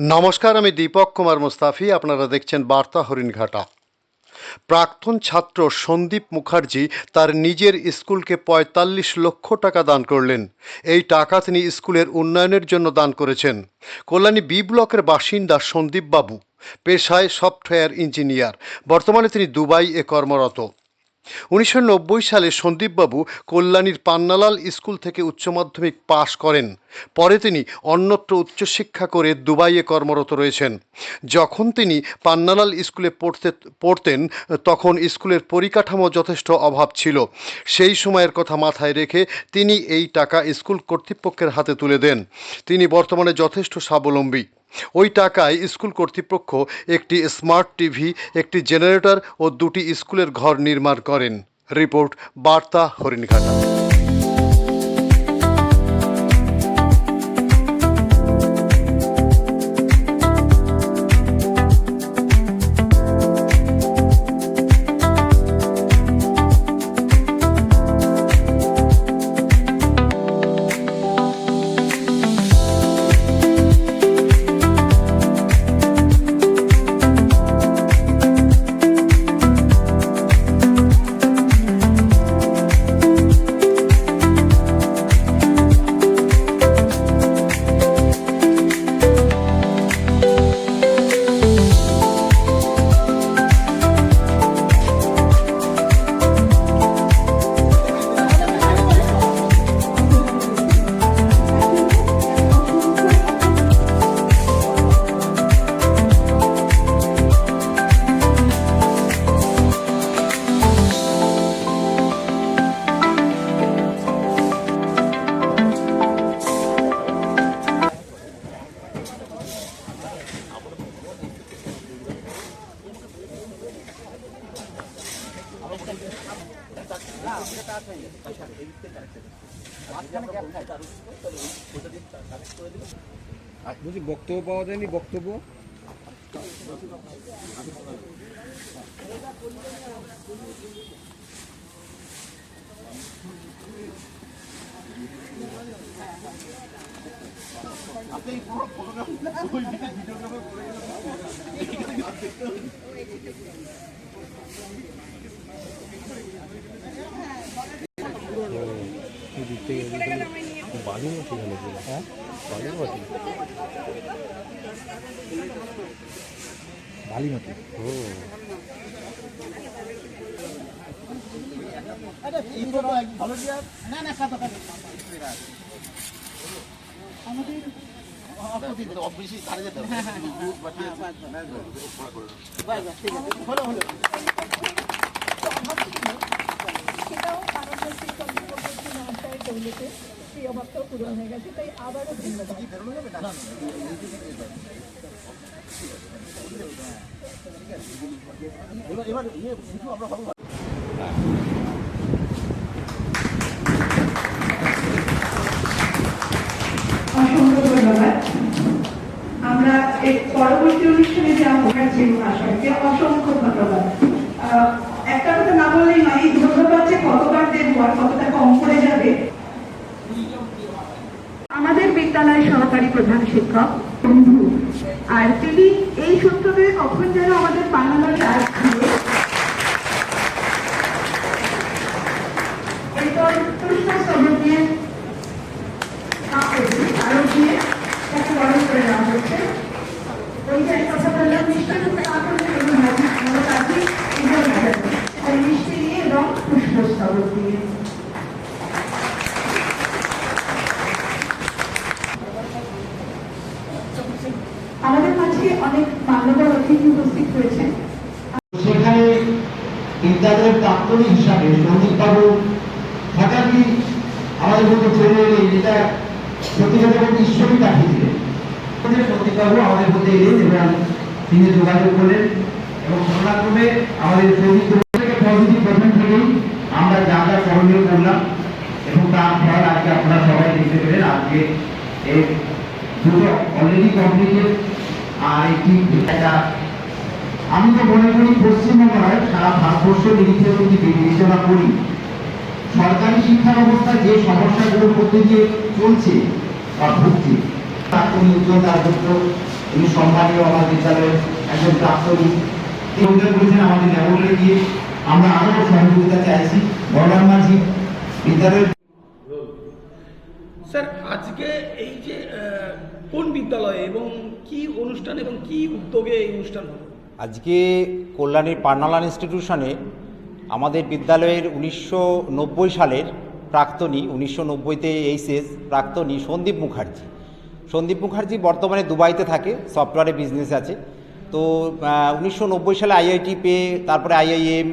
নমস্কার, আমি দীপক কুমার মুস্তাফি। আপনারা দেখছেন বার্তা হরিণঘাটা। প্রাক্তন ছাত্র সন্দীপ মুখার্জি তার নিজের স্কুলকে পঁয়তাল্লিশ লক্ষ টাকা দান করলেন। এই টাকা তিনি স্কুলের উন্নয়নের জন্য দান করেছেন। কল্যাণী বি ব্লকের বাসিন্দা সন্দীপ বাবু পেশায় সফটওয়্যার ইঞ্জিনিয়ার। বর্তমানে তিনি দুবাই এ কর্মরত। উনিশশো নব্বই সালে সন্দীপবাবু কল্যাণীর পান্নালাল স্কুল থেকে উচ্চ মাধ্যমিক পাশ করেন। পরে তিনি অন্যত্র উচ্চশিক্ষা করে দুবাইয়ে কর্মরত রয়েছেন। যখন তিনি পান্নালাল স্কুলে পড়তে, পড়তেন, তখন স্কুলের পরিকাঠামো যথেষ্ট অভাব ছিল। সেই সময়ের কথা মাথায় রেখে তিনি এই টাকা স্কুল কর্তৃপক্ষের হাতে তুলে দেন। তিনি বর্তমানে যথেষ্ট স্বাবলম্বী। ওই টাকায় স্কুল কর্তৃপক্ষ একটি স্মার্ট টিভি, একটি জেনারেটর ও দুটি স্কুলের ঘর নির্মাণ করেন। রিপোর্ট, বার্তা, হরিণঘাটা। পাওয়া যায়নি বক্তব্য? বালি মাটি হ্যাঁ। মাটি ও সেটাও সেই অভাবটাও পূরণ হয়ে। গেছে তাই আবারও ধন্যবাদ অসংখ্য ধন্যবাদ আমরা পরবর্তী অনুষ্ঠানে যে আমরা যে মহাশয়কে অসংখ্য ধন্যবাদ। একটা কথা না বললেই নয়, এই ধন্যবাদ যে কতবার দেবো আর কতটা কম পড়ে যাবে। আমাদের বিদ্যালয়ের সহকারী প্রধান শিক্ষক বন্ধু আর তিনি এই সূত্রে কখন যেন আমাদের পানালারে আসছিলেন এরপর পুরস্কার দিয়ে আরও দিয়ে তাকে বরণ করে দেওয়া হচ্ছে ওই যে কথা বললাম মিষ্টি মুখে আঁকড়ে এবং হাজি আমার কাছে এগুলো দেখাবো তাই মিষ্টি দিয়ে এবং দিয়ে আমাদের মাঝে অনেক মান্যবর অতিথি উপস্থিত হয়েছেন সেখানে বিদ্যালয়ের প্রাক্তনী হিসাবে সন্দীপবাবু হঠাৎই আমাদের মধ্যে চলে এলেন এটা সত্যি কথা বলতে ঈশ্বরই পাঠিয়েছিলেন। আমাদের সন্দীপবাবু আমাদের মধ্যে এলেন এবং তিনি যোগাযোগ করলেন এবং ঘটনাক্রমে আমাদের থেকে পজিটিভ প্রথম থেকেই আমরা যা যা করলাম এবং তার ফল আজকে আপনারা সবাই দেখতে পেলেন। আজকে এই দুটো অলরেডি কমপ্লিটেড আর আমি তো মনে করি সারা যদি বিবেচনা করি। সরকারি শিক্ষা ব্যবস্থা যে সমস্যাগুলোর মধ্যে দিয়ে চলছে বা ভুগছে উজ্জ্বল দাসগুপ্ত উনি সম্মানীয় আমার বিদ্যালয়ের একজন প্রাক্তনী করেছেন আমাদের ল্যাবরেটরি দিয়ে আমরা আরও সহযোগিতা চাইছি। বলরাম মাঝি বিদ্যালয়ের স্যার আজকে এই যে কোন বিদ্যালয়ে এবং কি অনুষ্ঠান এবং কি উদ্যোগে এই অনুষ্ঠান হলো? আজকে কল্যাণীর পার্নালান ইনস্টিটিউশনে আমাদের বিদ্যালয়ের উনিশশো নব্বই সালের প্রাক্তনী উনিশশো নব্বইতে এইচএস প্রাক্তনী সন্দীপ মুখার্জি। সন্দীপ মুখার্জি বর্তমানে দুবাইতে থাকে সফটওয়্যারে বিজনেস আছে। তো উনিশশো নব্বই সালে আইআইটি পেয়ে তারপরে আইআইএম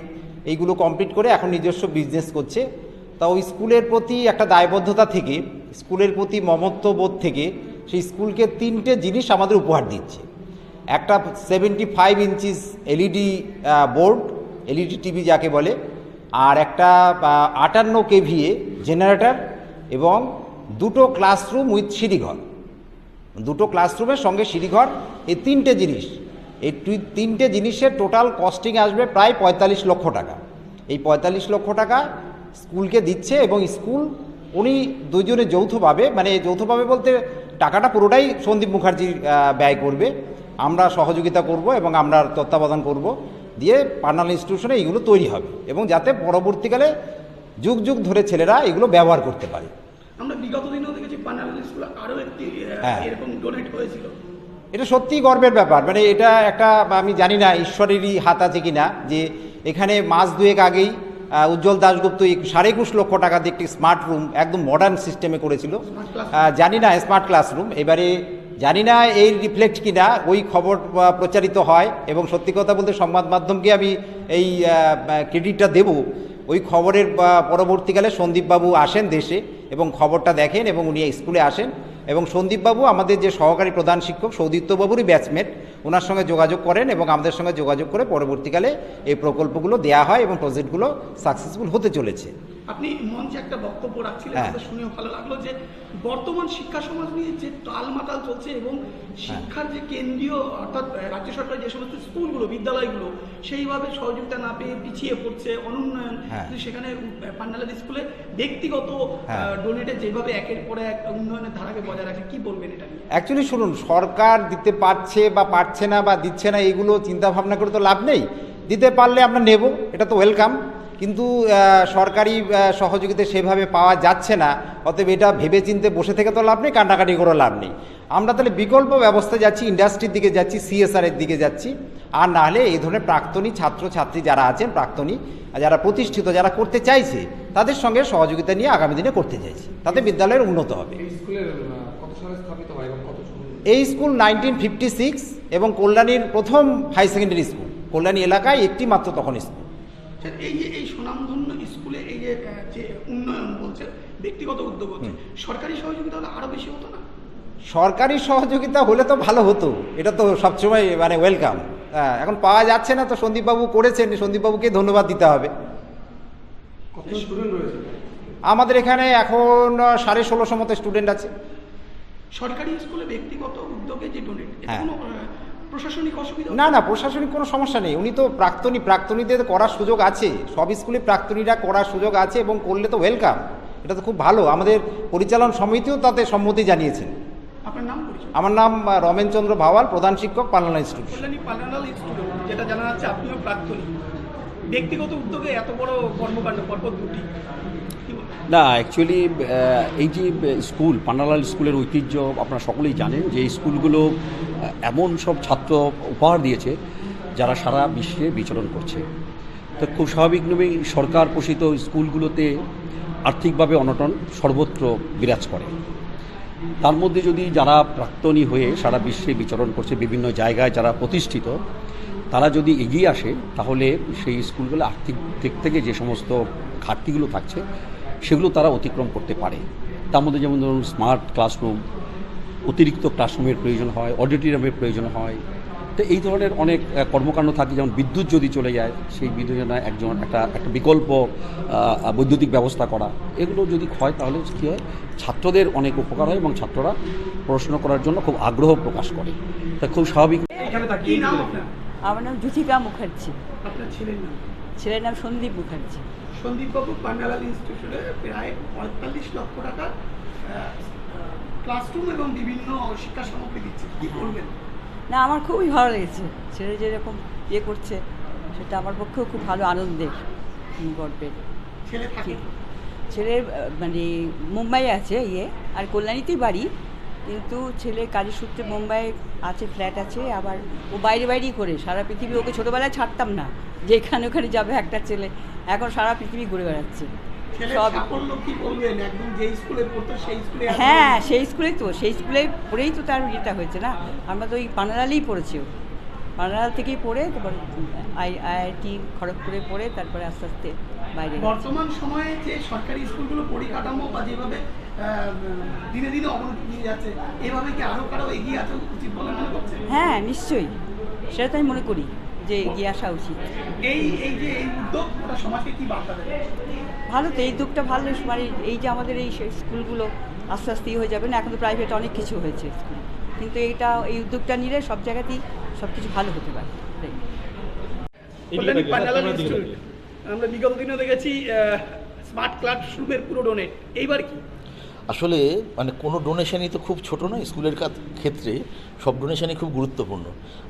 এইগুলো কমপ্লিট করে এখন নিজস্ব বিজনেস করছে। তা ওই স্কুলের প্রতি একটা দায়বদ্ধতা থেকে, স্কুলের প্রতি মমত্ববোধ থেকে সেই স্কুলকে তিনটে জিনিস আমাদের উপহার দিচ্ছে। একটা seventy five inches LED board LED TV যাকে বলে, আর একটা আটান্ন কেভিএ জেনারেটর এবং দুটো ক্লাসরুম উইথ সিঁড়িঘর। দুটো ক্লাসরুমের সঙ্গে সিঁড়িঘর, এই তিনটে জিনিস। এই তিনটে জিনিসের টোটাল কস্টিং আসবে প্রায় পঁয়তাল্লিশ লক্ষ টাকা। এই পঁয়তাল্লিশ লক্ষ টাকা স্কুলকে দিচ্ছে এবং স্কুল উনি দুজনে যৌথভাবে মানে যৌথভাবে বলতে টাকাটা পুরোটাই সন্দীপ মুখার্জি ব্যয় করবে। আমরা সহযোগিতা করব এবং আমরা তত্ত্বাবধান করব দিয়ে পার্নাল ইনস্টিটিউশনে এইগুলো তৈরি হবে এবং যাতে পরবর্তীকালে যুগ যুগ ধরে ছেলেরা এগুলো ব্যবহার করতে পারে। আমরা বিগত দিনেও দেখেছি পানাল স্কুল আরও একটি হ্যাঁ। এরকম ডোনেট হয়েছিল। এটা সত্যিই গর্বের ব্যাপার। মানে এটা একটা আমি জানি না ঈশ্বরেরই হাত আছে কি না যে এখানে মাস দুয়েক আগেই উজ্জ্বল দাশগুপ্ত সাড়ে একুশ লক্ষ টাকা দিয়ে একটি স্মার্ট রুম একদম মডার্ন সিস্টেমে করেছিল। জানি না স্মার্ট ক্লাসরুম এবারে জানি না এই রিফ্লেক্ট কিনা ওই খবর প্রচারিত হয় এবং সত্যি কথা বলতে সংবাদ মাধ্যমকে আমি এই ক্রেডিটটা দেব। ওই খবরের পরবর্তীকালে সন্দীপবাবু আসেন দেশে এবং খবরটা দেখেন এবং উনি স্কুলে আসেন। এবং সন্দীপবাবু আমাদের যে সহকারী প্রধান শিক্ষক সৌদিত্যবাবুরই ব্যাচমেট ওনার সঙ্গে যোগাযোগ করেন এবং আমাদের সঙ্গে যোগাযোগ করে পরবর্তীকালে এই প্রকল্পগুলো দেয়া হয় এবং প্রজেক্টগুলো সাকসেসফুল হতে চলেছে। আপনি মঞ্চে একটা বক্তব্য রাখছিলেন হ্যাঁ। শুনেও ভালো লাগল যে বর্তমান শিক্ষা সমাজ নিয়ে যে টালমাটাল চলছে এবং শিক্ষার যে কেন্দ্রীয় অর্থাৎ রাজ্য সরকার যে সমস্ত স্কুলগুলো বিদ্যালয়গুলো সেইভাবে সহযোগিতা না পেয়ে পিছিয়ে পড়ছে অনুন্নয়ন হ্যাঁ। সেখানে পান্ডালের স্কুলে ব্যক্তিগত হ্যাঁ। ডোনেটে যেভাবে একের পর এক উন্নয়নের ধারাকে বজায় রাখে কি বলবেন এটা নিয়ে অ্যাকচুয়ালি শুনুন সরকার দিতে পারছে বা পারছে না বা দিচ্ছে না এগুলো চিন্তা ভাবনা করে তো লাভ নেই দিতে পারলে আমরা নেব এটা তো ওয়েলকাম কিন্তু সরকারি সহযোগিতা সেভাবে পাওয়া যাচ্ছে না। অতএব এটা ভেবে চিনতে বসে থেকে তো লাভ নেই কান্নাকাটি করে লাভ নেই। আমরা তাহলে বিকল্প ব্যবস্থা যাচ্ছি ইন্ডাস্ট্রির দিকে যাচ্ছি সিএসআর এর দিকে যাচ্ছি। আর না হলে এই ধরনের প্রাক্তনী ছাত্রছাত্রী যারা আছেন প্রাক্তনী যারা প্রতিষ্ঠিত যারা করতে চাইছে তাদের সঙ্গে সহযোগিতা নিয়ে আগামী দিনে করতে চাইছে। তাতে বিদ্যালয়ের উন্নত হবে। এই স্কুল নাইনটিন ফিফটি সিক্স এবং কল্যাণীর প্রথম হাই সেকেন্ডারি স্কুল। কল্যাণী এলাকায় একটি মাত্র তখন স্কুল। স্যার এই যে এই সুনামধন্য স্কুলে এই যে যে উন্নয়ন বলছে ব্যক্তিগত উদ্যোগ হচ্ছে সরকারি সহযোগিতা হলে আরও বেশি হতো না? সরকারি সহযোগিতা হলে তো ভালো হতো এটা তো সবসময় মানে ওয়েলকাম হ্যাঁ এখন পাওয়া যাচ্ছে না তো সন্দীপবাবু করেছেন সন্দীপবাবুকে ধন্যবাদ দিতে হবে। কত স্টুডেন্ট রয়েছে? আমাদের এখানে এখন সাড়ে ষোলোশো মতো স্টুডেন্ট আছে। সরকারি স্কুলে ব্যক্তিগত উদ্যোগে যে ডোনেট হ্যাঁ। প্রশাসনিক অসুবিধা? না না প্রশাসনিক কোনো সমস্যা নেই। উনি তো প্রাক্তনী প্রাক্তনীদের করার সুযোগ আছে। সব স্কুলে প্রাক্তনীরা করার সুযোগ আছে এবং করলে তো ওয়েলকাম এটা তো খুব ভালো। আমাদের পরিচালন সমিতিও তাতে সম্মতি জানিয়েছেন। আপনার নাম আমার নাম রমেন চন্দ্র ভাওয়াল প্রধান শিক্ষক পালনা ইনস্টিটিউট যেটা জানা যাচ্ছে আপনিও প্রাক্তনী। ব্যক্তিগত উদ্যোগে এত বড় কর্মকাণ্ড পরপর দুটি? না অ্যাকচুয়ালি এই যে স্কুল পান্ডালাল স্কুলের ঐতিহ্য আপনারা সকলেই জানেন যে স্কুলগুলো এমন সব ছাত্র উপহার দিয়েছে যারা সারা বিশ্বে বিচরণ করছে। তো খুব স্বাভাবিকভাবেই সরকার পোষিত স্কুলগুলোতে আর্থিকভাবে অনটন সর্বত্র বিরাজ করে। তার মধ্যে যদি যারা প্রাক্তনী হয়ে সারা বিশ্বে বিচরণ করছে, বিভিন্ন জায়গায় যারা প্রতিষ্ঠিত, তারা যদি এগিয়ে আসে, তাহলে সেই স্কুলগুলো আর্থিক দিক থেকে যে সমস্ত ঘাটতিগুলো থাকছে সেগুলো তারা অতিক্রম করতে পারে। তার মধ্যে যেমন ধরুন স্মার্ট ক্লাসরুম অতিরিক্ত ক্লাসরুমের প্রয়োজন হয় অডিটোরিয়ামের প্রয়োজন হয়। তো এই ধরনের অনেক কর্মকাণ্ড থাকে যেমন বিদ্যুৎ যদি চলে যায় সেই বিদ্যুতের একজন একটা একটা বিকল্প বৈদ্যুতিক ব্যবস্থা করা। এগুলো যদি হয় তাহলে কী হয়? ছাত্রদের অনেক উপকার হয় এবং ছাত্ররা পড়াশোনা করার জন্য খুব আগ্রহ প্রকাশ করে। তা খুব স্বাভাবিক। কি নাম আপনার? আমার নাম জুথিকা মুখার্জি। ছেলের ছেলের নাম সন্দীপ মুখার্জি। সন্দীপবাবু পান্ডালাল ইনস্টিটিউশনে প্রায় পঁয়তাল্লিশ লক্ষ টাকা ক্লাসরুম এবং বিভিন্ন শিক্ষা সামগ্রী দিচ্ছে। কি বলবেন? না আমার খুবই ভালো লেগেছে। ছেলে যেরকম ইয়ে করছে সেটা আমার পক্ষেও খুব ভালো আনন্দের গল্পের। ছেলে থাকে? ছেলের মানে মুম্বাই আছে ইয়ে আর কল্যাণীতেই বাড়ি। কিন্তু ছেলে কাজের সূত্রে মুম্বাই আছে ফ্ল্যাট আছে আবার ও বাইরে বাইরেই করে সারা পৃথিবী ওকে ছোটোবেলায় ছাড়তাম না। যে এখানে ওখানে যাবে একটা ছেলে। এখন সারা পৃথিবী ঘুরে বেড়াচ্ছে। সব স্কুলে স্কুলে হ্যাঁ সেই স্কুলেই তো সেই স্কুলে পড়েই তো তার ইয়েটা হয়েছে না? আমরা তো ওই পানালালেই পড়েছি ও। পানালাল থেকেই পড়ে তারপর আই আইআইটি খড়গপুরে পড়ে তারপরে আস্তে আস্তে বাইরে বর্তমান সময়ে যে সরকারি স্কুলগুলো পরিকাঠামো বা যেভাবে দিনে দিনে অবনতি নিয়ে যাচ্ছে এভাবে কি আরও কারও এগিয়ে আসা উচিত বলে মনে করছেন? হ্যাঁ নিশ্চয়ই। সেটা তো আমি মনে করি। যে এগিয়ে আসা উচিত। এই এই যে এই উদ্যোগ সমাজকে কি বার্তা দেবে? ভালো তো এই উদ্যোগটা ভালো মানে এই যে আমাদের এই স্কুলগুলো আস্তে আস্তে ইয়ে হয়ে যাবে না এখন তো প্রাইভেট অনেক কিছু হয়েছে স্কুল। কিন্তু এইটা এই উদ্যোগটা নিলে সব জায়গাতেই সব কিছু ভালো হতে পারে। আমরা বিগত দিনে দেখেছি স্মার্ট ক্লাসরুমের পুরো ডোনেট এইবার কি? আসলে মানে কোনো ডোনেশনই তো খুব ছোট নয়, স্কুলের ক্ষেত্রে সব ডোনেশনই খুব গুরুত্বপূর্ণ।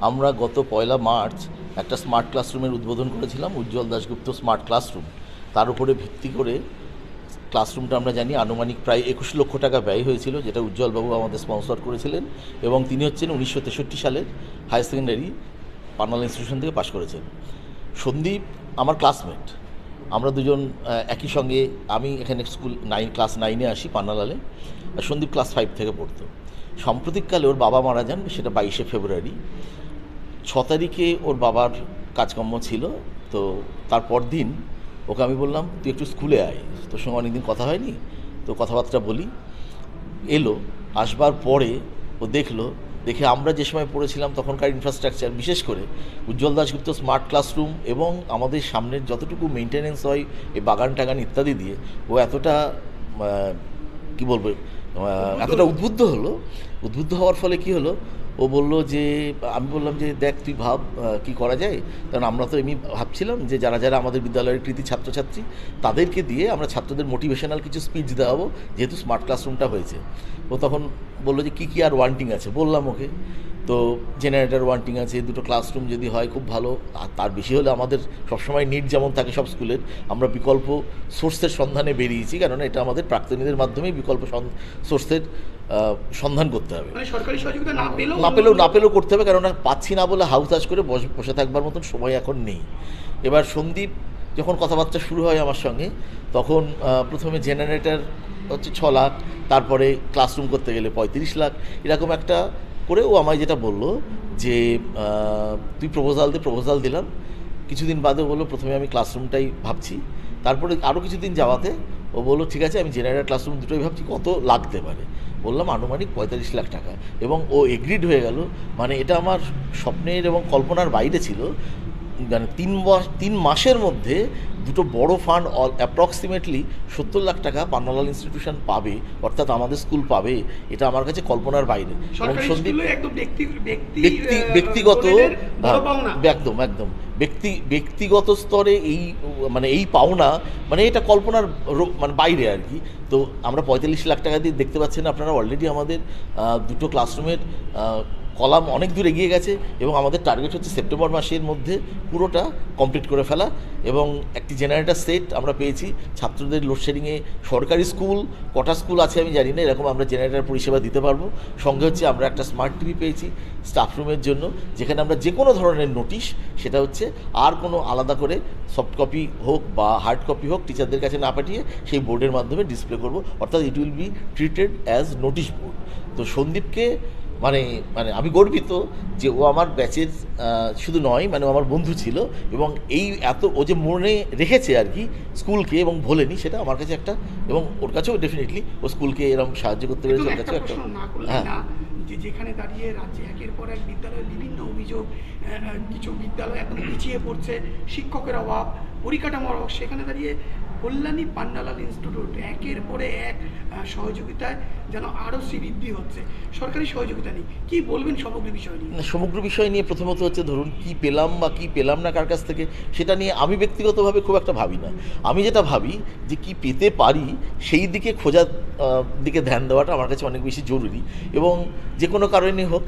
আমরা গত পয়লা মার্চ একটা স্মার্ট ক্লাসরুমের উদ্বোধন করেছিলাম, উজ্জ্বল দাশগুপ্ত স্মার্ট ক্লাসরুম তার উপরে ভিত্তি করে ক্লাসরুমটা আমরা জানি আনুমানিক প্রায় একুশ লক্ষ টাকা ব্যয় হয়েছিল, যেটা উজ্জ্বলবাবু আমাদের স্পন্সর করেছিলেন এবং তিনি হচ্ছেন উনিশশো তেষট্টি সালের হায়ার সেকেন্ডারি পার্নাল ইনস্টিটিউশন থেকে পাশ করেছেন। সন্দীপ, আমার ক্লাসমেট আমরা দুজন একই সঙ্গে আমি এখানে স্কুল নাইন ক্লাস নাইনে আসি পান্নালালে, আর সন্দীপ ক্লাস ফাইভ থেকে পড়তো। সাম্প্রতিককালে ওর বাবা মারা যান, সেটা বাইশে ফেব্রুয়ারি। ছ তারিখে ওর বাবার কাজকর্ম ছিল, তো তারপর দিন ওকে আমি বললাম, তুই একটু স্কুলে আয়, তোর সঙ্গে অনেকদিন কথা হয়নি তো কথাবার্তা বলি। এলো, আসবার পরে ও দেখল দেখে আমরা যে সময় পড়েছিলাম তখনকার ইনফ্রাস্ট্রাকচার বিশেষ করে উজ্জ্বল দাসগুপ্ত স্মার্ট ক্লাসরুম এবং আমাদের সামনের যতটুকু মেনটেনেন্স হয়, এই বাগান টাগান ইত্যাদি দিয়ে, ও এতটা কি বলব এতটা উদ্বুদ্ধ হলো। উদ্বুদ্ধ হওয়ার ফলে কি হলো? ও বলল যে, আমি বললাম যে, দেখ, তুই ভাব কি করা যায়? কারণ আমরা তো এমনি ভাবছিলাম যে, যারা যারা আমাদের বিদ্যালয়ের কৃতি ছাত্রছাত্রী, তাদেরকে দিয়ে আমরা ছাত্রদের মোটিভেশনাল কিছু স্পিচ দেওয়াবো, যেহেতু স্মার্ট ক্লাসরুমটা হয়েছে। ও তখন বলল যে, কী কী আর ওয়ান্টিং আছে? বললাম ওকে। তো জেনারেটর ওয়ান্টিং আছে দুটো ক্লাসরুম যদি হয় খুব ভালো। আর তার বেশি হলে আমাদের সবসময় নিট যেমন থাকে সব স্কুলের আমরা বিকল্প সোর্সের সন্ধানে বেরিয়েছি। কেননা এটা আমাদের প্রাক্তনীদের মাধ্যমেই বিকল্প সোর্সের সন্ধান করতে হবে। মানে না পেলেও না পেলেও করতে হবে। কেননা পাচ্ছি না বলে হাউস হাউস করে বসে বসে থাকবার মতন সময় এখন নেই। এবার সন্দীপ যখন কথাবার্তা শুরু হয় আমার সঙ্গে তখন প্রথমে জেনারেটর হচ্ছে ছ লাখ তারপরে ক্লাসরুম করতে গেলে পঁয়ত্রিশ লাখ। এরকম একটা করে ও আমায় যেটা বলল যে তুই প্রপোজাল দে প্রপোজাল দিলাম। কিছুদিন বাদে বলল, প্রথমে আমি ক্লাসরুমটাই ভাবছি। তারপরে আরও কিছুদিন যাওয়াতে ও বলল, ঠিক আছে, আমি জেনারেল ক্লাসরুম দুটোই ভাবছি, কত লাগতে পারে? বললাম, আনুমানিক পঁয়তাল্লিশ লাখ টাকা। এবং ও এগ্রিড হয়ে গেল। মানে এটা আমার স্বপ্নের এবং কল্পনার বাইরে ছিল মানে তিন মাস তিন মাসের মধ্যে দুটো বড় ফান্ড অল অ্যাপ্রক্সিমেটলি সত্তর লাখ টাকা পান্নালাল ইনস্টিটিউশন পাবে অর্থাৎ আমাদের স্কুল পাবে এটা আমার কাছে কল্পনার বাইরে। এবং সন্দীপ ব্যক্তিগত হ্যাঁ, একদম একদম। ব্যক্তি ব্যক্তিগত স্তরে এই মানে এই পাওনা মানে এটা কল্পনার মানে বাইরে আর কি। তো আমরা পঁয়তাল্লিশ লাখ টাকা দিয়ে দেখতে পাচ্ছেন আপনারা অলরেডি আমাদের দুটো ক্লাসরুমের কলাম অনেক দূর এগিয়ে গেছে এবং আমাদের টার্গেট হচ্ছে সেপ্টেম্বর মাসের মধ্যে পুরোটা কমপ্লিট করে ফেলা এবং একটি জেনারেটর সেট আমরা পেয়েছি। ছাত্রদের লোডশেডিংয়ে সরকারি স্কুল কটা স্কুল আছে আমি জানি না, এরকম আমরা জেনারেটর পরিষেবা দিতে পারব। সঙ্গে হচ্ছে আমরা একটা স্মার্ট টিভি পেয়েছি স্টাফ রুমের জন্য, যেখানে আমরা যে কোনো ধরনের নোটিশ সেটা হচ্ছে আর কোনো আলাদা করে সফট কপি হোক বা হার্ড কপি হোক টিচারদের কাছে না পাঠিয়ে সেই বোর্ডের মাধ্যমে ডিসপ্লে করব। অর্থাৎ it will be treated as notice board তো সন্দীপকে মানে মানে আমি গর্বিত যে ও আমার ব্যাচের শুধু নয় মানে ও আমার বন্ধু ছিল এবং এই এত ও যে মনে রেখেছে আর কি স্কুলকে এবং ভোলেনি সেটা আমার কাছে একটা এবং ওর কাছেও ডেফিনেটলি ও স্কুলকে এরকম সাহায্য করতে পেরেছে ওর কাছে একটা না হ্যাঁ। যে যেখানে দাঁড়িয়ে রাজ্যে একের পর এক বিদ্যালয়ের বিভিন্ন অভিযোগ কিছু বিদ্যালয় একদম পিছিয়ে পড়ছে শিক্ষকের অভাব পরিকাঠামোর অভাব সেখানে দাঁড়িয়ে কল্যাণী পান্ডালাল ইনস্টিটিউট একের পরে এক সমগ্র বিষয় নিয়ে? সমগ্র বিষয় নিয়ে প্রথমত হচ্ছে ধরুন, কি পেলাম বা কি পেলাম না কার কাছ থেকে, সেটা নিয়ে আমি ব্যক্তিগতভাবে খুব একটা ভাবি না। আমি যেটা ভাবি যে কি পেতে পারি, সেই দিকে খোঁজার দিকে ধ্যান দেওয়াটা আমার কাছে অনেক বেশি জরুরি। এবং যে কোনো কারণে হোক,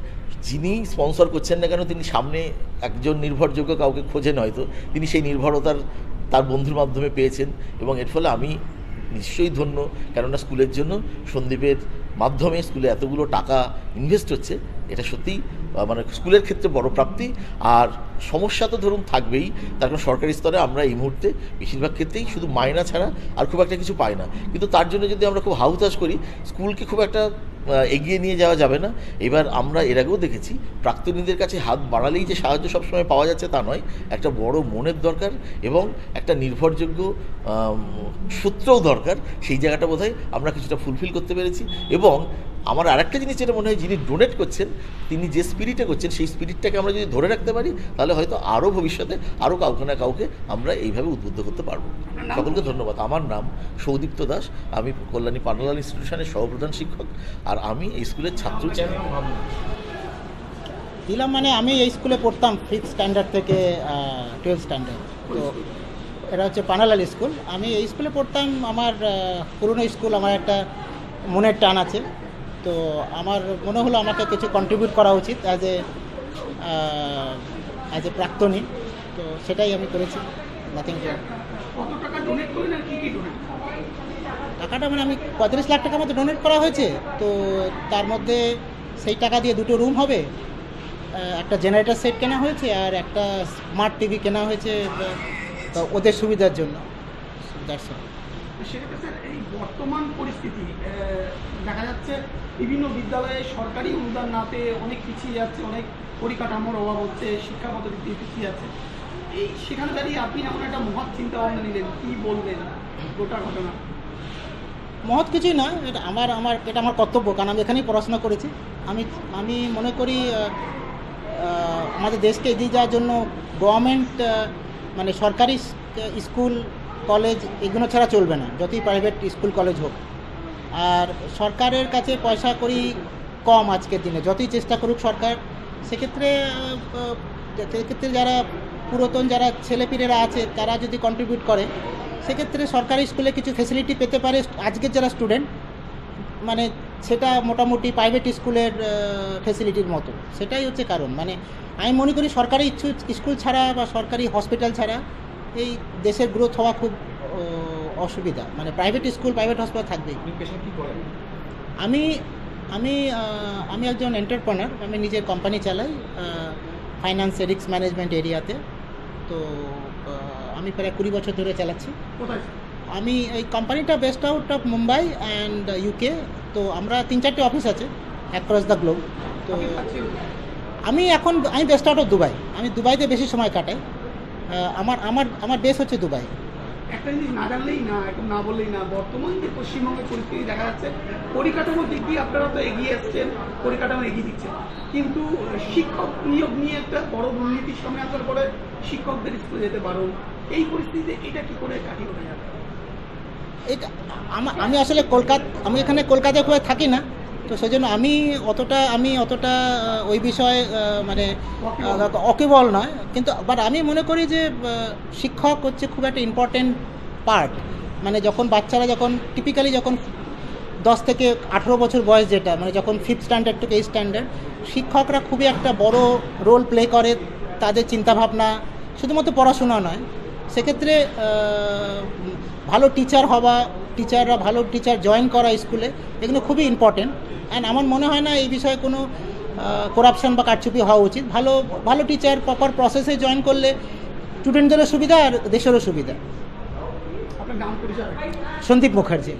যিনি স্পন্সর করছেন না কেন, তিনি সামনে একজন নির্ভরযোগ্য কাউকে খোঁজেন হয়তো, তিনি সেই নির্ভরতার, তার বন্ধুর মাধ্যমে পেয়েছেন। এবং এর ফলে আমি নিশ্চয়ই ধন্য কেননা স্কুলের জন্য সন্দীপের মাধ্যমে স্কুলে এতগুলো টাকা ইনভেস্ট হচ্ছে, এটা সত্যিই মানে স্কুলের ক্ষেত্রে বড় প্রাপ্তি। আর সমস্যা তো ধরুন থাকবেই, তার কারণ সরকারি স্তরে আমরা এই মুহূর্তে বেশিরভাগ ক্ষেত্রেই শুধু মায়না ছাড়া আর খুব একটা কিছু পাই না। কিন্তু তার জন্য যদি আমরা খুব হাউতাস করি, স্কুলকে খুব একটা এগিয়ে নিয়ে যাওয়া যাবে না। এবার আমরা এর আগেও দেখেছি, প্রাক্তনীদের কাছে হাত বাড়ালেই যে সাহায্য সবসময় পাওয়া যাচ্ছে তা নয়, একটা বড় মনের দরকার এবং একটা নির্ভরযোগ্য সূত্রও দরকার। সেই জায়গাটা বোধহয় আমরা কিছুটা ফুলফিল করতে পেরেছি এবং আমার আরেকটা জিনিস যেটা মনে হয় যিনি ডোনেট করছেন তিনি যে স্পিরিটে করছেন সেই স্পিরিটটাকে আমরা যদি ধরে রাখতে পারি তাহলে হয়তো আরও ভবিষ্যতে আরও কাউকে না কাউকে আমরা এইভাবে উদ্বুদ্ধ করতে পারব। সকলকে ধন্যবাদ। আমার নাম সৌদীপ্ত দাস। আমি কল্যাণী পান্ডালাল ইনস্টিটিউশনের সহপ্রধান শিক্ষক আর আমি এই স্কুলের ছাত্র। ছিলাম দিলাম মানে আমি এই স্কুলে পড়তাম ফিফথ স্ট্যান্ডার্ড থেকে টুয়েলভ স্ট্যান্ডার্ড তো এটা হচ্ছে পানালাল স্কুল। আমি এই স্কুলে পড়তাম আমার পুরনো স্কুল আমার একটা মনের টান আছে। তো আমার মনে হলো আমাকে কিছু কন্ট্রিবিউট করা উচিত অ্যাজ এ অ্যাজ এ প্রাক্তনী। তো সেটাই আমি করেছি। নাথিং টাকা টাকাটা মানে আমি পঁয়ত্রিশ লাখ টাকার মতো ডোনেট করা হয়েছে। তো তার মধ্যে সেই টাকা দিয়ে দুটো রুম হবে। একটা জেনারেটর সেট কেনা হয়েছে আর একটা স্মার্ট টিভি কেনা হয়েছে ওদের সুবিধার জন্য। That's বর্তমান পরিস্থিতি দেখা যাচ্ছে বিভিন্ন বিদ্যালয়ে সরকারি অনুদান না পেয়ে অনেক পিছিয়ে যাচ্ছে, অনেক পরিকাঠামোর অভাব হচ্ছে, শিক্ষা পদ্ধতি পিছিয়ে যাচ্ছে। এই সেখানে দাঁড়িয়ে আপনি এমন একটা মহৎ চিন্তা ভাবনা নিলেন, কি বলবেন গোটা ঘটনা? মহৎ কিছুই না এটা আমার আমার, এটা আমার কর্তব্য, কারণ আমি এখানেই পড়াশোনা করেছি। আমি আমি মনে করি আমাদের দেশকে এগিয়ে যাওয়ার জন্য গভর্নমেন্ট মানে সরকারি স্কুল কলেজ এগুলো ছাড়া চলবে না, যতই প্রাইভেট স্কুল কলেজ হোক। আর সরকারের কাছে পয়সা করি কম আজকের দিনে, যতই চেষ্টা করুক সরকার। সেক্ষেত্রে সেক্ষেত্রে যারা পুরাতন, যারা ছেলেপিলেরা আছে, তারা যদি কন্ট্রিবিউট করে, সেক্ষেত্রে সরকারি স্কুলে কিছু ফেসিলিটি পেতে পারে আজকের যারা স্টুডেন্ট মানে সেটা মোটামুটি প্রাইভেট স্কুলের ফেসিলিটির মতো। সেটাই হচ্ছে কারণ। মানে আমি মনে করি সরকারি স্কুল ছাড়া বা সরকারি হসপিটাল ছাড়া এই দেশের গ্রোথ হওয়া খুব অসুবিধা। মানে প্রাইভেট স্কুল প্রাইভেট হসপিটাল থাকবেই। আমি আমি আমি একজন এন্টারপ্রনার আমি নিজের কোম্পানি চালাই ফাইন্যান্স রিস্ক ম্যানেজমেন্ট এরিয়াতে। তো আমি প্রায় কুড়ি বছর ধরে চালাচ্ছি। আমি এই কোম্পানিটা best out of Mumbai and UK তো আমরা তিন চারটে অফিস আছে অ্যাক্রস দ্য গ্লোব তো আমি এখন আমি বেস্ট আউট অফ দুবাই আমি দুবাইতে বেশি সময় কাটাই। আমার আমার আমার বেস হচ্ছে দুবাই। একটা জিনিস না জানলেই না এখন না বললেই না বর্তমান যে পশ্চিমবঙ্গের পরিস্থিতি দেখা যাচ্ছে পরিকাঠামোর দিক দিয়ে আপনারা তো এগিয়ে এসছেন পরিকাঠামো এগিয়ে দিচ্ছেন। কিন্তু শিক্ষক নিয়োগ নিয়ে একটা বড় দুর্নীতির সামনে আসার পরে শিক্ষকদের স্কুলে যেতে বারণ এই পরিস্থিতিতে এটা কি করে কাটিয়ে ওঠা যাবে? এটা আমা- আমি আসলে কলকাতা আমি এখানে কলকাতায় খুব থাকি না। তো সেই জন্য আমি অতটা আমি অতটা ওই বিষয়ে মানে অকেবল। নয়। কিন্তু বাট আমি মনে করি যে শিক্ষক হচ্ছে খুব একটা ইম্পর্টেন্ট পার্ট মানে যখন বাচ্চারা যখন টিপিক্যালি যখন দশ থেকে আঠেরো বছর বয়স যেটা মানে যখন ফিফথ স্ট্যান্ডার্ড থেকে এই স্ট্যান্ডার্ড শিক্ষকরা খুবই একটা বড় রোল প্লে করে তাদের চিন্তাভাবনা শুধুমাত্র পড়াশোনা নয়। সেক্ষেত্রে ভালো টিচার হওয়া টিচাররা ভালো টিচার জয়েন করা স্কুলে এগুলো খুবই ইম্পর্টেন্ট অ্যান্ড আমার মনে হয় না এই বিষয়ে কোনো করাপশন বা কারচুপি হওয়া উচিত। ভালো ভালো টিচার প্রপার প্রসেসে জয়েন করলে স্টুডেন্টদেরও সুবিধা আর দেশেরও সুবিধা। সন্দীপ মুখার্জি।